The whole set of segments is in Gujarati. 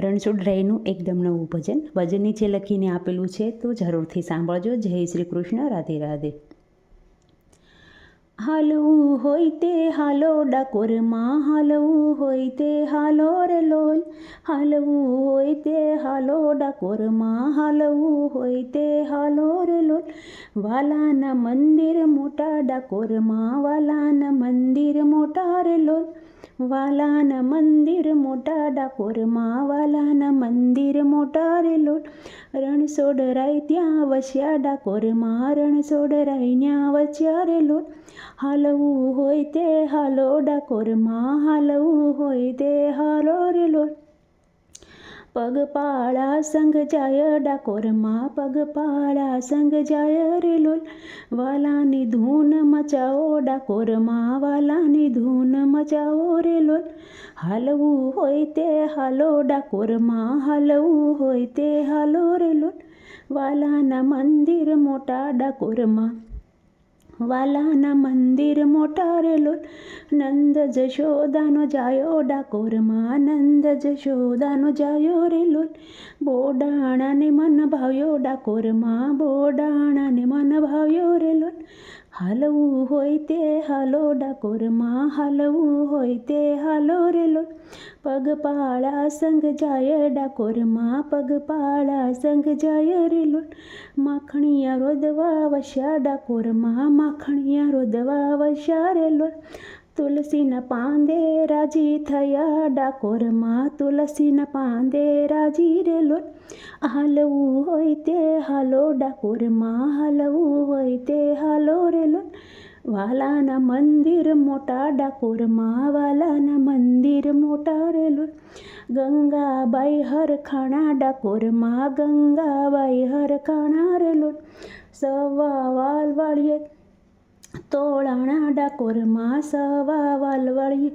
રણછોડરાયનું એકદમ નવું ભજન. ભજન નીચે લખીને આપેલું છે તો જરૂરથી સાંભળજો. જય શ્રી કૃષ્ણ. રાધે રાધે. હાલવું હોય તે હાલો ડાકોરમાં, હાલવું હોય તે હાલો રે લોલ હાલવું હોય તે હાલો ડાકોરમાં, હાલવું હોય તે હાલો રે લોલ વાલાના મંદિર મોટા ડાકોરમાં, વાલાના મંદિર મોટા રે લોલ વાલાના મંદિર મોટા ડાકોરમાં વાલાના મંદિર મોટા રે લોલ રણછોડરાય ત્યાં વસ્યા ડાકોરમાં રણછોડરાય ન્યા વસ્યા રે લોલ હાલવું હોય તે હાલો ડાકોરમાં હાલવું હોય તે પગપાળા સંગ જાય ડાકોરમાં પગપાળા સંગ જાય રે લોલ વાલાની ધૂન મચાવો ડાકોરમાં વાલાની ધૂન મચાવો રે લોલ હાલવું હોય તે હાલો ડાકોરમાં હાલવું હોય તે હાલો રે લોલ વાલાના મંદિર મોટા ડાકોરમાં વાલાના મંદિર મોટા રે લોલ નંદ જશોદાનો જાયો ડાકોરમાં નંદ જશોદાનો જાયો રેલો. બોડાણાને મન ભાવ્યો ડાકોરમાં બોડાણાને મન ભાવ્યો હાલવું હોય તે હાલો ડાકોરમાં, હાલવું હોય તે હાલો રે લોલ પગપાળા સંગ જાય ડાકોરમાં, પગપાળા સંગ જાય રે લોલ માખણિયા રોદવા તુલસીના પાંદે રાજી થયા ડાકોરમાં તુલસીના પાંદે રાજી રે લોલ હાલવું હોય તે હાલો ડાકોરમાં હાલવું હોય તે હાલો રે લોલ વાલાના મંદિર મોટા ડાકોરમાં વાલાના મંદિર મોટા રે લોલ ગંગાબાઈ હરખાણા ડાકોરમાં ગંગાબાઈ હરખાણા રે લોલ સવા વાલવાળીએ તોળાણા ડાકોરમાં સવા વાલવાળી.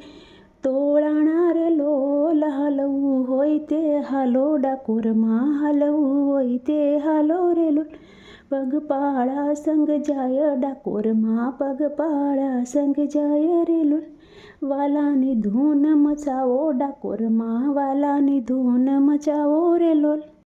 તોળાણા રે લોલ હલવું હોય તે હાલો ડાકોરમાં હલવું હોય તે હાલો રે લોલ પગપાળા સંગ જાય ડાકોરમાં, પગપાળા સંગ જાય રે લોલ વાલાની ધૂન મચાવો ડાકોરમાં, વાલાની ધૂન મચાવો રે લોલ